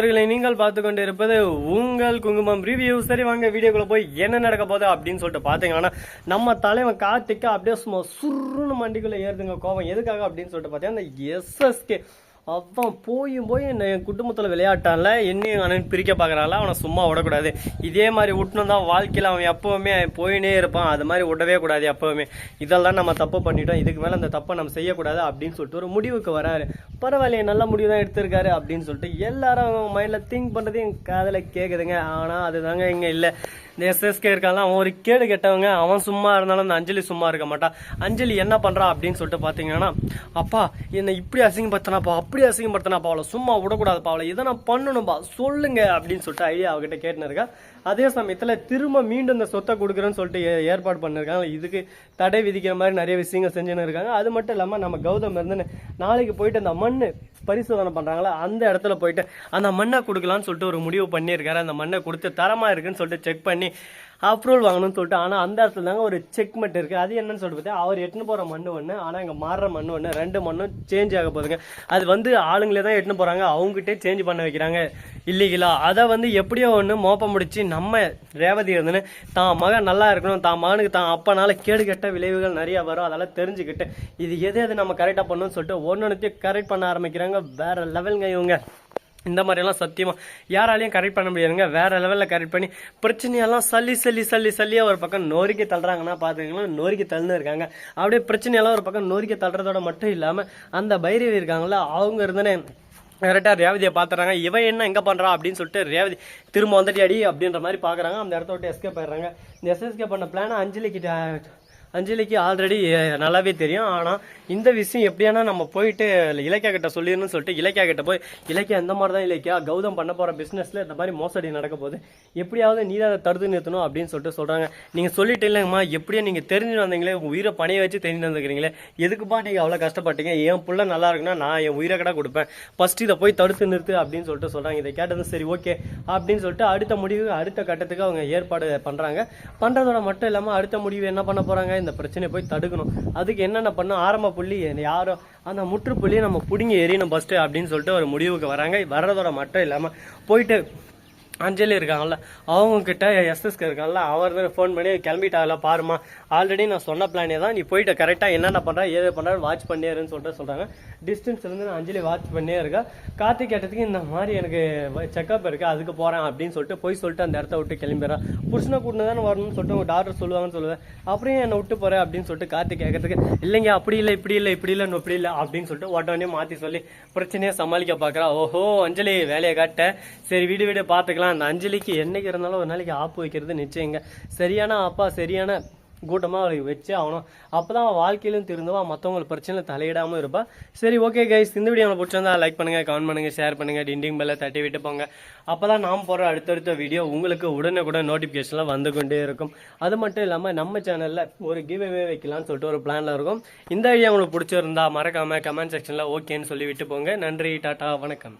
நண்பர்களை நீங்கள் பார்த்து கொண்டு இருப்பது உங்கள் குங்குமம் ரிவ்யூ சரி வாங்க வீடியோக்குள்ள போய் என்ன நடக்க போகுது அப்படின்னு சொல்லிட்டு பார்த்தீங்கன்னா நம்ம தலைவன் கார்த்திக்கு அப்படியே சும்மா சுருன்னு மண்டிக்குள்ள ஏறுதுங்க கோவம். எதுக்காக அப்படின்னு சொல்லிட்டு பார்த்தீங்கன்னா இந்த எஸ்எஸ்கே அவன் போயும் போய் என்னை என் குடும்பத்தில் விளையாட்டான்ல என்னையும் அண்ணன் பிரிக்க பார்க்குறான்ல அவனை சும்மா விடக்கூடாது. இதே மாதிரி விட்டுணும் தான் வாழ்க்கையில் அவன் எப்போவுமே போயினே இருப்பான். அது மாதிரி விடவே கூடாது எப்போவுமே. இதெல்லாம் நம்ம தப்பு பண்ணிட்டோம். இதுக்கு மேலே அந்த தப்பை நம்ம செய்யக்கூடாது அப்படின்னு சொல்லிட்டு ஒரு முடிவுக்கு வராரு. பரவாயில்லையே நல்ல முடிவு தான் எடுத்திருக்காரு அப்படின்னு சொல்லிட்டு எல்லாரும் அவங்க மைண்டில் திங்க் பண்ணுறது என் காதில் கேட்குதுங்க ஆனால் அதுதாங்க இங்கே இல்லை. இந்த எஸ்எஸ்கே இருக்கான்ல அவன் ஒரு கேடு கெட்டவங்க அவன் சும்மா இருந்தாலும் அந்த அஞ்சலி சும்மா இருக்க மாட்டான். அஞ்சலி என்ன பண்ணுறான் அப்படின்னு சொல்லிட்டு பார்த்தீங்கன்னா அப்பா என்னை இப்படி அசிங்கப்படுத்தினாப்பா அப்படி அசிங்கப்படுத்தினாப்பா அவளை சும்மா விடக்கூடாதுப்பா அவளை இதை நான் பண்ணணும்பா சொல்லுங்க அப்படின்னு சொல்லிட்டு ஐடியா அவகிட்ட கேட்டுன்னு இருக்கா அதே சமயத்தில் திரும்ப மீண்டும் இந்த சொத்தை கொடுக்குறேன்னு சொல்லிட்டு ஏ- ஏற்பாடு பண்ணியிருக்காங்க இதுக்கு தடை விதிக்கிற மாதிரி நிறைய விஷயங்கள் செஞ்சுன்னு இருக்காங்க. அது மட்டும் இல்லாமல் நம்ம கௌதம் இருந்து நாளைக்கு போயிட்டு அந்த மண் பரிசோதனை பண்ணுறாங்களா அந்த இடத்துல போயிட்டு அந்த மண்ணை கொடுக்கலான்னு சொல்லிட்டு ஒரு முடிவு பண்ணியிருக்காரு. அந்த மண்ணை கொடுத்து தரமாக இருக்குன்னு சொல்லிட்டு செக் பண்ணி அப்ரூவல் வாங்கணும்னு சொல்லிட்டு ஆனால் அந்த இடத்துல தாங்க ஒரு செக் மட்டும் இருக்குது அது என்னன்னு சொல்லிட்டு பார்த்தா அவர் எட்டுன்னு போகிற மண் ஒன்று ஆனால் இங்கே மாறுற மண் ஒன்று ரெண்டு மண்ணும் சேஞ்ச் ஆக போகுதுங்க. அது வந்து ஆளுங்களே தான் எட்டுன்னு போகிறாங்க அவங்ககிட்டே சேஞ்ச் பண்ண வைக்கிறாங்க. இல்லைங்களா அதை வந்து எப்படியோ ஒன்று மோப்பம் முடிச்சு நம்ம ரேவதி இருந்துன்னு தான் மகன் நல்லா இருக்கணும் தான் மகனுக்கு தான் அப்பனால கேடு கெட்ட விளைவுகள் நிறையா வரும். அதெல்லாம் தெரிஞ்சுக்கிட்டு இது எது எது நம்ம கரெக்டாக பண்ணணும்னு சொல்லிட்டு ஒன்று கரெக்ட் பண்ண ஆரம்பிக்கிறாங்க. வேற லெவலுங்க இவங்க. இந்த மாதிரியெல்லாம் சத்தியமாக யாராலையும் கரெக்ட் பண்ண முடியாதுங்க. வேற லெவலில் கரெக்ட் பண்ணி பிரச்சனையெல்லாம் சல்லி சல்லி சல்லி சல்லியாக ஒரு பக்கம் நொறுக்கி தள்ளுறாங்கன்னா பார்த்துக்கலாம் நொறுக்கி தள்ளுன்னு இருக்காங்க. அப்படியே பிரச்சனையெல்லாம் ஒரு பக்கம் நொறுக்கி தள்ளுறதோட மட்டும் இல்லாமல் அந்த பைரவி இருக்காங்களா அவங்க இருந்தனே கரெக்டாக ரேவதியை பார்த்துறாங்க இவன் என்ன எங்கே பண்ணுறா அப்படின்னு சொல்லிட்டு ரேவதி திரும்ப வந்துட்டு அடி அப்படின்ற மாதிரி பார்க்குறாங்க அந்த இடத்த விட்டு எஸ்கேப் ஆயிடுறாங்க. இந்த எஸ்எஸ்கே பண்ண பிளானை அஞ்சலி கிட்ட அஞ்சலிக்கு ஆல்ரெடி நல்லாவே தெரியும். ஆனால் இந்த விஷயம் எப்படியானா நம்ம போயிட்டு இலக்கியா கிட்ட சொல்லிடணும்னு சொல்லிட்டு இலக்கியா கிட்ட போய் இலக்கியா இந்த மாதிரி தான் இலக்கியா கௌதம் பண்ண போகிற பிஸ்னஸில் இந்த மாதிரி மோசடி நடக்க போகுது. எப்படியாவது நீ அதை தடுத்து நிறுத்தணும் அப்படின்னு சொல்லிட்டு சொல்கிறாங்க நீங்கள் சொல்லிட்டு இல்லைங்கம்மா எப்படியா நீங்கள் தெரிஞ்சு வந்தீங்களே உங்கள் உயிரை பணியை வச்சு தெரிஞ்சு வந்துக்கிறீங்களே எதுக்குப்பா நீங்கள் அவ்வளோ கஷ்டப்பட்டீங்க? என் புள்ள நல்லா இருக்குன்னா நான் என் உயிரை கடை கொடுப்பேன். ஃபர்ஸ்ட் இதை போய் தடுத்து நிறுத்து அப்படின்னு சொல்லிட்டு சொல்கிறாங்க இதை கேட்டதும் சரி ஓகே அப்படின்னு சொல்லிட்டு அடுத்த முடிவு அடுத்த கட்டத்துக்கு அவங்க ஏற்பாடு பண்ணுறாங்க பண்ணுறதோட மட்டும் இல்லாமல் அடுத்த முடிவு என்ன பண்ண போகிறாங்க இந்த பிரச்சனையை போய் தடுக்கணும். அதுக்கு என்னென்ன பண்ணும் ஆரம்ப புள்ளி யாரோ அந்த முற்றுப்புள்ளியை நம்ம பிடுங்கி எறியணும் ஃபஸ்ட்டு அப்படின்னு சொல்லிட்டு ஒரு முடிவுக்கு வராங்க. வர்றதோட மட்டும் இல்லாமல் போயிட்டு அஞ்சலி இருக்காங்கல்ல அவங்க கிட்ட எஸ்எஸ்கே இருக்காங்கல்ல அவர் தான் ஃபோன் பண்ணி கிளம்பிட்டாங்கல்ல பாருமா ஆல்ரெடி நான் சொன்ன பிளானே தான் நீ போயிட்டு கரெக்டாக என்னென்ன பண்ணுறா ஏது பண்ணுறா வாட்ச் பண்ணியாருன்னு சொல்லிட்டு சொல்கிறாங்க டிஸ்டன்ஸ்லேருந்து நான் அஞ்சலி வாட்ச் பண்ணியே இருக்கா கார்த்திக் கேட்டதுக்கு இந்த மாதிரி எனக்கு செக்கப் இருக்குது அதுக்கு போகிறேன் அப்படின்னு சொல்லிட்டு போய் சொல்லிட்டு அந்த இடத்த விட்டு கிளம்பிடுறான். புருஷனை கூட்டினு தானே வரணும்னு சொல்லிட்டு உங்கள் டாக்டர் சொல்லுவாங்கன்னு சொல்லுவேன். அப்புறம் என்னை விட்டு போகிறேன் அப்படின்னு சொல்லிட்டு கார்த்திக் கேட்கறதுக்கு இல்லைங்க அப்படி இல்லை இப்படி இல்லை இப்படி இல்லை இப்படி இல்லை அப்படின்னு சொல்லிட்டு உடனே மாற்றி சொல்லி பிரச்சனையை சமாளிக்க பார்க்குறா. ஓஹோ அஞ்சலி வேலையை காட்ட. சரி வீடு வீடு பார்த்துக்கலாம். அந்த அஞ்சலிக்கு என்னைக்கு இருந்தாலும் ஒரு நாளைக்கு ஆப்பு வைக்கிறது நிச்சயங்க. சரியான அப்பா சரியான கூட்டமாக அவளுக்கு வச்சு ஆகணும். அப்போ தான் வாழ்க்கையிலும் திருந்துவா மற்றவங்களுக்கு பிரச்சனை தலையிடாமல் இருப்பா. சரி ஓகே கைஸ் இந்த வீடியோ நம்ம பிடிச்சிருந்தா லைக் பண்ணுங்கள் கமெண்ட் பண்ணுங்கள் ஷேர் பண்ணுங்கள் டிண்டிங் பெல்ல தட்டி விட்டு போங்க. அப்போ தான் நாம் போகிற அடுத்தடுத்த வீடியோ உங்களுக்கு உடனுக்குடன் நோட்டிஃபிகேஷன்லாம் வந்து கொண்டே இருக்கும். அது மட்டும் இல்லாமல் நம்ம சேனலில் ஒரு கிவ் அவே வைக்கலாம்னு சொல்லிட்டு ஒரு பிளானில் இருக்கும். இந்த வீடியோ உங்களுக்கு பிடிச்சிருந்தா மறக்காமல் கமெண்ட் செக்ஷனில் ஓகேன்னு சொல்லி விட்டு போங்க. நன்றி டாட்டா வணக்கம்.